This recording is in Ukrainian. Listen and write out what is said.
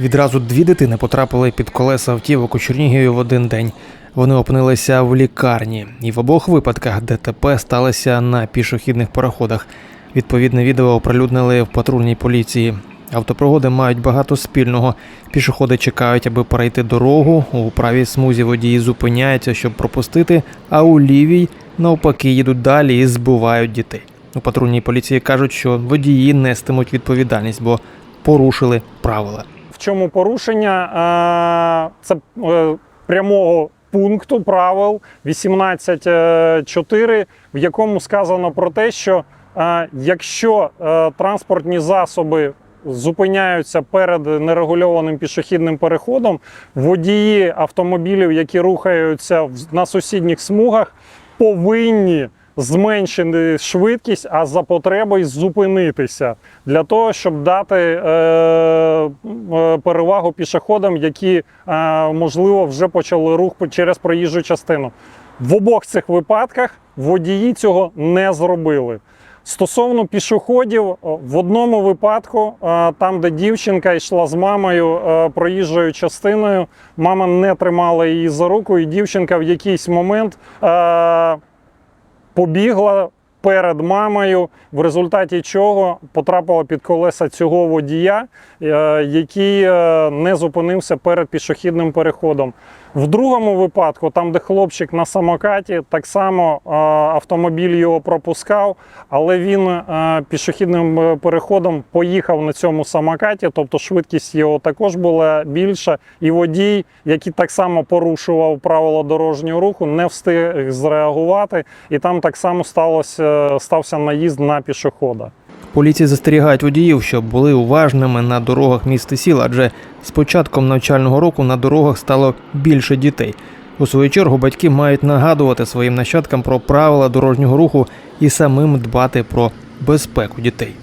Відразу дві дитини потрапили під колеса автівок у Чернігові в один день. Вони опинилися в лікарні, і в обох випадках ДТП сталося на пішохідних переходах. Відповідне відео оприлюднили в патрульній поліції. Автопригоди мають багато спільного. Пішоходи чекають, аби перейти дорогу. У правій смузі водії зупиняються, щоб пропустити, а у лівій навпаки їдуть далі і збивають дітей. У патрульній поліції кажуть, що водії нестимуть відповідальність, бо порушили правила. Чому порушення? Е, Це е, прямого пункту правил 18.4, в якому сказано про те, що е, якщо е, транспортні засоби зупиняються перед нерегульованим пішохідним переходом, водії автомобілів, які рухаються на сусідніх смугах, повинні зменшити швидкість, а за потребою зупинитися для того, щоб дати е, е, перевагу пішоходам, які е, можливо вже почали рух через проїжджу частину. В обох цих випадках водії цього не зробили. Стосовно пішоходів, в одному випадку, е, там, де дівчинка йшла з мамою е, проїжджою частиною, мама не тримала її за руку, і дівчинка в якийсь момент е, побігла перед мамою, в результаті чого потрапила під колеса цього водія, е, який е, не зупинився перед пішохідним переходом. В другому випадку, там, де хлопчик на самокаті, так само е, автомобіль його пропускав, але він е, пішохідним е, переходом поїхав на цьому самокаті, тобто швидкість його також була більша. І водій, який так само порушував правила дорожнього руху, не встиг зреагувати, і там так само сталося, стався наїзд на пішохода. Поліції застерігають водіїв, щоб були уважними на дорогах міст і сіл, адже з початком навчального року на дорогах стало більше дітей. У свою чергу батьки мають нагадувати своїм нащадкам про правила дорожнього руху і самим дбати про безпеку дітей.